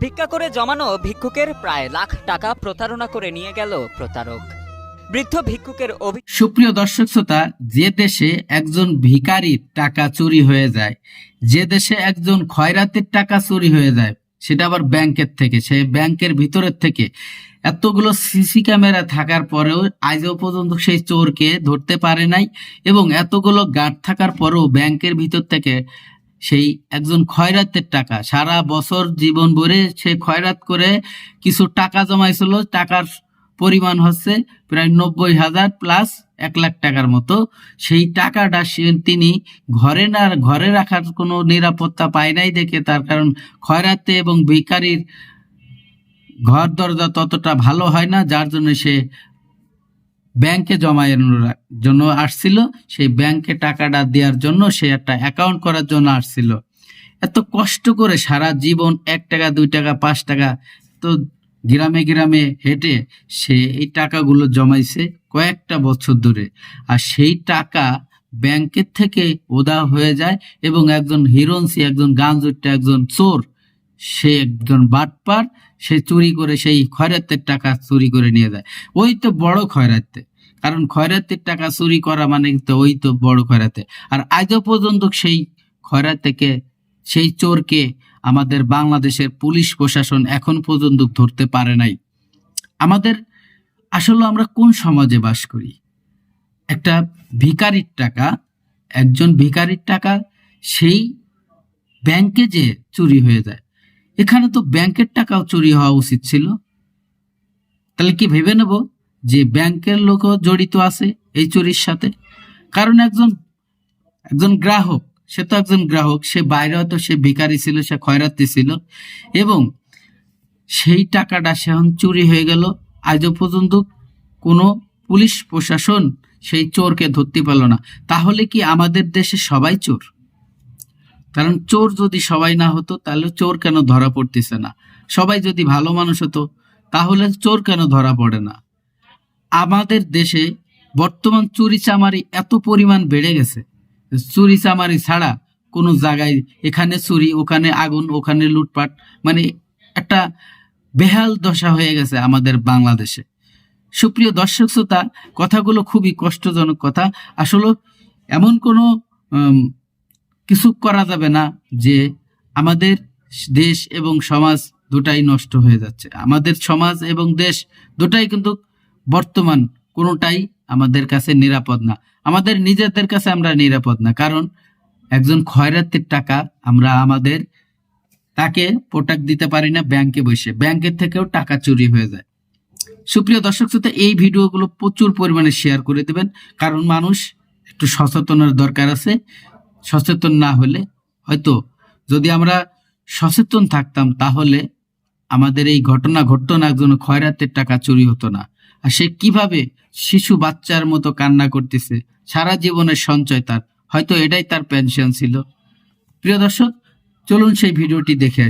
ভিক্ষা করে জমানো ভিক্ষুকের প্রায় লাখ টাকা প্রতারণা করে নিয়ে গেল প্রতারক। বৃদ্ধ ভিক্ষুকের সুপ্রিয় দর্শক শ্রোতা, যে দেশে একজন ভিখারির টাকা চুরি হয়ে যায়, যে দেশে একজন খয়রাতের টাকা চুরি হয়ে যায়, সেটা আবার ব্যাংকের থেকে সে ব্যাংকের ভিতরের থেকে। এতগুলো সিসি ক্যামেরা থাকার পরেও আজও পর্যন্ত সেই চোরকে ধরতে পারে নাই এবং এতগুলো গার্ড থাকার পরেও ব্যাংকের ভিতর থেকে সেই একজন খয়রাতের টাকা। সারা বছর জীবন ভরে সে খয়রাত করে কিছু টাকা জমাইছিল, টাকার পরিমাণ হচ্ছে প্রায় নব্বই হাজার প্লাস এক লাখ টাকার মতো। সেই টাকাটা তিনি ঘরে না, ঘরে রাখার কোনো নিরাপত্তা পায় নাই দেখে তার কারণ খয়রাতে এবং ভিকারির ঘর দরজা ততটা ভালো হয় না, যার জন্য সে ব্যাংকে জমানোর জন্য আসছিল, সেই ব্যাংকে টাকাটা দেওয়ার জন্য সে একটা অ্যাকাউন্ট করার জন্য আসছিল। এত কষ্ট করে সারা জীবন এক টাকা, দুই টাকা, পাঁচ টাকা, তো গ্রামে গ্রামে হেঁটে সে এই টাকাগুলো জমাইছে কয়েকটা বছর ধরে। আর সেই টাকা ব্যাংকের থেকে ওদা হয়ে যায় এবং একজন হিরোন্সি একজন গাঞ্জুরটা একজন চোর, সে একজন বাটপার, সে চুরি করে, সেই খয়রাতের টাকা চুরি করে নিয়ে যায়। ওই তো বড় খয়রাতে। কারণ খয়রাতের টাকা চুরি করা মানে তো ওই তো বড় খয়রাতে। আর আজও পর্যন্ত সেই খয়রাত থেকে সেই চোরকে আমাদের বাংলাদেশের পুলিশ প্রশাসন এখন পর্যন্ত ধরতে পারে নাই। আমাদের আসলে আমরা কোন সমাজে বাস করি? একটা ভিখারির টাকা, একজন ভিখারির টাকা সেই ব্যাংকে যে চুরি হয়ে যায়, এখানে তো ব্যাংকের টাকাও চুরি হওয়া উচিত ছিল। তাহলে কি ভেবে নেব? যে ব্যাংকের লোকও জড়িত আছে এই চুরির সাথে। কারণ একজন একজন গ্রাহক, সে তো একজন গ্রাহক, সে বাইরে হয়তো সে ভিখারি ছিল, সে খয়রাতি ছিল এবং সেই টাকাটা সে এখন চুরি হয়ে গেল। আজও পর্যন্ত কোনো পুলিশ প্রশাসন সেই চোরকে ধরতে পারল না। তাহলে কি আমাদের দেশে সবাই চোর? কারণ চোর যদি সবাই না হতো, তাহলে চোর কেন ধরা পড়তেছে না? সবাই যদি ভালো মানুষ হতো, তাহলে চোর কেন ধরা পড়ে না? আমাদের দেশে বর্তমান চুরি চামারি এত পরিমাণ বেড়ে গেছে। চুরি চামারি ছাড়া কোনো জায়গায় এখানে চুরি, ওখানে আগুন, ওখানে লুটপাট মানে একটা বেহাল দশা হয়ে গেছে আমাদের বাংলাদেশে। সুপ্রিয় দর্শক শ্রোতা, কথাগুলো খুবই কষ্টজনক কথা। আসলে এমন কোনো কিছু করা যাবে না যে আমাদের দেশ এবং সমাজ দুটাই নষ্ট হয়ে যাচ্ছে। আমাদের সমাজ এবং দেশ দুটাই কিন্তু বর্তমান কোনোটাই আমাদের কাছে নিরাপদ না। আমাদের নিজেদের কাছে আমরা নিরাপদ না। কারণ একজন খয়রাতের টাকা আমরা আমাদের তাকে প্রোটাক্ট দিতে পারি না ব্যাংকে বসে। ব্যাংকের থেকেও টাকা চুরি হয়ে যায়। সুপ্রিয় দর্শক শ্রোতা, এই ভিডিওগুলো প্রচুর পরিমাণে শেয়ার করে দেবেন। কারণ মানুষ একটু সচেতনের দরকার আছে। সচেতন না হলে হয়তো যদি আমরা সচেতন থাকতাম তাহলে আমাদের এই ঘটনা ঘটতো না, একজন খয়রাতের টাকা চুরি হতো না। আর সে কীভাবে শিশু বাচ্চার মতো কান্না করতেছে? সারা জীবনের সঞ্চয় তার। হয়তো এটাই তার পেনশন ছিল। প্রিয় দর্শক, চলুন সেই ভিডিওটি দেখে।